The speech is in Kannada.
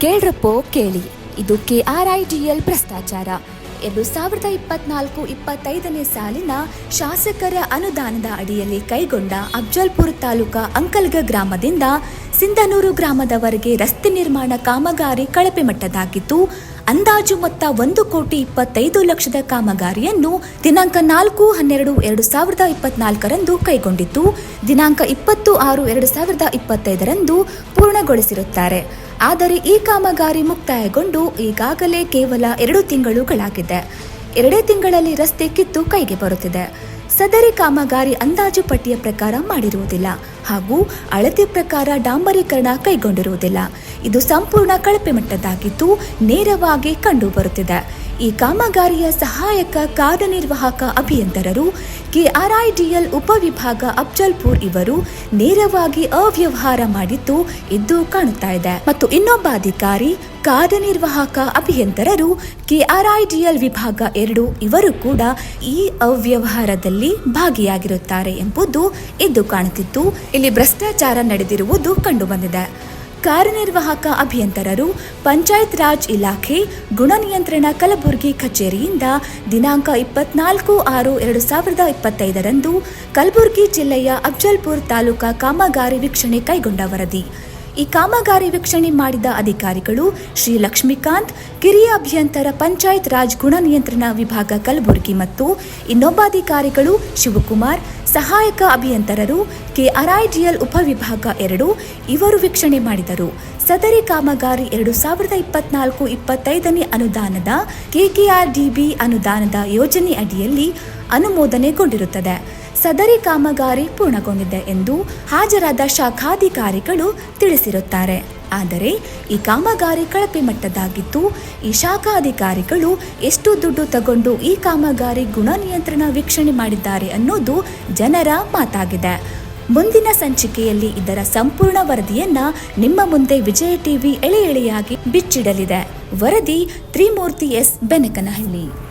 ಕೇಳ್ರಪ್ಪೋ, ಕೇಳಿ. ಇದು ಕೆಆರ್ಐಡಿಎಲ್ ಭ್ರಷ್ಟಾಚಾರ. ಎರಡು ಸಾವಿರದ ಇಪ್ಪತ್ನಾಲ್ಕು ಇಪ್ಪತ್ತೈದನೇ ಸಾಲಿನ ಶಾಸಕರ ಅನುದಾನದ ಅಡಿಯಲ್ಲಿ ಕೈಗೊಂಡ ಅಫ್ಜಲ್ಪುರ ತಾಲೂಕಾ ಅಂಕಲ್ಗ ಗ್ರಾಮದಿಂದ ಸಿಂಧನೂರು ಗ್ರಾಮದವರೆಗೆ ರಸ್ತೆ ನಿರ್ಮಾಣ ಕಾಮಗಾರಿ ಕಳಪೆ ಮಟ್ಟದಾಗಿದ್ದು ಅಂದಾಜು ಮೊತ್ತ ಒಂದು ಕೋಟಿ ಇಪ್ಪತ್ತೈದು ಲಕ್ಷದ ಕಾಮಗಾರಿಯನ್ನು ದಿನಾಂಕ ನಾಲ್ಕು, ಹನ್ನೆರಡು, ಎರಡು ಸಾವಿರದ ಇಪ್ಪತ್ನಾಲ್ಕರಂದು ಕೈಗೊಂಡಿದ್ದು, ದಿನಾಂಕ ಇಪ್ಪತ್ತು, ಆರು, ಎರಡು ಸಾವಿರದ ಇಪ್ಪತ್ತೈದರಂದು ಪೂರ್ಣಗೊಳಿಸಿರುತ್ತಾರೆ. ಆದರೆ ಈ ಕಾಮಗಾರಿ ಮುಕ್ತಾಯಗೊಂಡು ಈಗಾಗಲೇ ಕೇವಲ ಎರಡು ತಿಂಗಳುಗಳಾಗಿದೆ. ಎರಡೇ ತಿಂಗಳಲ್ಲಿ ರಸ್ತೆ ಕಿತ್ತು ಕೈಗೆ ಬರುತ್ತಿದೆ. ಸದರಿ ಕಾಮಗಾರಿ ಅಂದಾಜು ಪಟ್ಟಿಯ ಪ್ರಕಾರ ಮಾಡಿರುವುದಿಲ್ಲ ಹಾಗೂ ಅಳತೆ ಪ್ರಕಾರ ಡಾಂಬರೀಕರಣ ಕೈಗೊಂಡಿರುವುದಿಲ್ಲ. ಇದು ಸಂಪೂರ್ಣ ಕಳಪೆ ಮಟ್ಟದ್ದಾಗಿದ್ದು ನೇರವಾಗಿ ಕಂಡುಬರುತ್ತಿದೆ. ಈ ಕಾಮಗಾರಿಯ ಸಹಾಯಕ ಕಾರ್ಯನಿರ್ವಾಹಕ ಅಭಿಯಂತರರು ಕೆಆರ್ಐಡಿಎಲ್ ಉಪವಿಭಾಗ ಅಫ್ಜಲ್ಪುರ್ ಇವರು ನೇರವಾಗಿ ಅವ್ಯವಹಾರ ಮಾಡಿದ್ದು ಇದ್ದು ಕಾಣುತ್ತಾ ಇದೆ. ಮತ್ತು ಇನ್ನೊಬ್ಬ ಅಧಿಕಾರಿ, ಕಾರ್ಯನಿರ್ವಾಹಕ ಅಭಿಯಂತರರು ಕೆಆರ್ಐಡಿಎಲ್ ವಿಭಾಗ ಎರಡು ಇವರು ಕೂಡ ಈ ಅವ್ಯವಹಾರದಲ್ಲಿ ಭಾಗಿಯಾಗಿರುತ್ತಾರೆ ಎಂಬುದು ಎದ್ದು ಕಾಣುತ್ತಿದ್ದು ಇಲ್ಲಿ ಭ್ರಷ್ಟಾಚಾರ ನಡೆದಿರುವುದು ಕಂಡುಬಂದಿದೆ. ಕಾರ್ಯನಿರ್ವಾಹಕ ಅಭಿಯಂತರರು, ಪಂಚಾಯತ್ ರಾಜ್ ಇಲಾಖೆ, ಗುಣ ನಿಯಂತ್ರಣ ಕಲಬುರಗಿ ಕಚೇರಿಯಿಂದ ದಿನಾಂಕ ಇಪ್ಪತ್ನಾಲ್ಕು ಆರು ಎರಡು ಸಾವಿರದ ಇಪ್ಪತ್ತೈದರಂದು ಕಲಬುರಗಿ ಜಿಲ್ಲೆಯ ಅಫ್ಜಲ್ಪುರ್ ತಾಲೂಕಾ ಕಾಮಗಾರಿ ವೀಕ್ಷಣೆ ಕೈಗೊಂಡ ವರದಿ. ಈ ಕಾಮಗಾರಿ ವೀಕ್ಷಣೆ ಮಾಡಿದ ಅಧಿಕಾರಿಗಳು ಶ್ರೀ ಲಕ್ಷ್ಮೀಕಾಂತ್, ಕಿರಿಯ ಅಭಿಯಂತರ ಪಂಚಾಯತ್ ರಾಜ್ ಗುಣ ನಿಯಂತ್ರಣ ವಿಭಾಗ ಕಲಬುರಗಿ ಮತ್ತು ಇನ್ನೊಬ್ಬ ಅಧಿಕಾರಿಗಳು ಶಿವಕುಮಾರ್, ಸಹಾಯಕ ಅಭಿಯಂತರರು, ಕೆಆರ್ಐಡಿಎಲ್ ಉಪವಿಭಾಗ ಎರಡು ಇವರು ವೀಕ್ಷಣೆ ಮಾಡಿದರು. ಸದರಿ ಕಾಮಗಾರಿ ಎರಡು ಸಾವಿರದ ಇಪ್ಪತ್ನಾಲ್ಕು ಇಪ್ಪತ್ತೈದನೇ ಅನುದಾನದ ಕೆಕೆಆರ್ಡಿಬಿ ಅನುದಾನದ ಯೋಜನೆ ಅಡಿಯಲ್ಲಿ ಅನುಮೋದನೆಗೊಂಡಿರುತ್ತದೆ ಸದರಿ ಕಾಮಗಾರಿ ಪೂರ್ಣಗೊಂಡಿದೆ ಎಂದು ಹಾಜರಾದ ಶಾಖಾಧಿಕಾರಿಗಳು ತಿಳಿಸಿರುತ್ತಾರೆ. ಆದರೆ, ಈ ಕಾಮಗಾರಿ ಕಳಪೆ ಮಟ್ಟದಾಗಿದ್ದು ಈ ಶಾಖಾಧಿಕಾರಿಗಳು ಎಷ್ಟು ದುಡ್ಡು ತಗೊಂಡು ಈ ಕಾಮಗಾರಿ ಗುಣ ನಿಯಂತ್ರಣ ವೀಕ್ಷಣೆ ಮಾಡಿದ್ದಾರೆ ಅನ್ನೋದು ಜನರ ಮಾತಾಗಿದೆ. ಮುಂದಿನ ಸಂಚಿಕೆಯಲ್ಲಿ ಇದರ ಸಂಪೂರ್ಣ ವರದಿಯನ್ನ ನಿಮ್ಮ ಮುಂದೆ ವಿಜಯ ಟಿವಿ ಎಳೆ ಎಳೆಯಾಗಿ ಬಿಚ್ಚಿಡಲಿದೆ. ವರದಿ ತ್ರಿಮೂರ್ತಿ ಎಸ್. ಬೆನಕನಹಳ್ಳಿ.